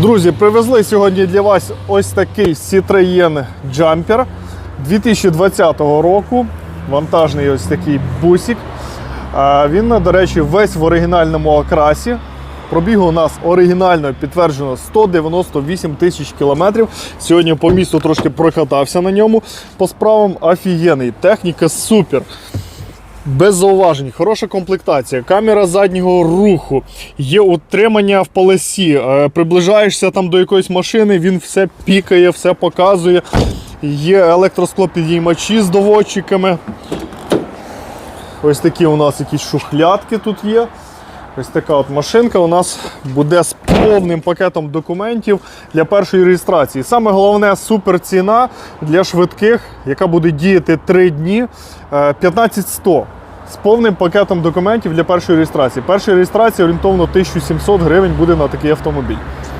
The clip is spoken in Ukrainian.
Друзі, привезли сьогодні для вас ось такий Citroën Jumper 2020 року. Вантажний ось такий бусик. Він, до речі, весь в оригінальному окрасі. Пробігу у нас оригінально підтверджено 198 тисяч кілометрів. Сьогодні по місту трошки прокатався на ньому. По справам офігенний. Техніка супер. Без зауважень, хороша комплектація, камера заднього руху, є утримання в полосі. Е, Приближаєшся там до якоїсь машини, він все пікає, все показує. Є електросклопідіймачі з доводчиками. Ось такі у нас якісь шухлядки тут є. Ось така от машинка у нас буде з повним пакетом документів для першої реєстрації. Саме головне супер ціна для швидких, яка буде діяти 3 дні е, 15100 з повним пакетом документів для першої реєстрації. Перша реєстрація орієнтовно 1700 гривень буде на такий автомобіль.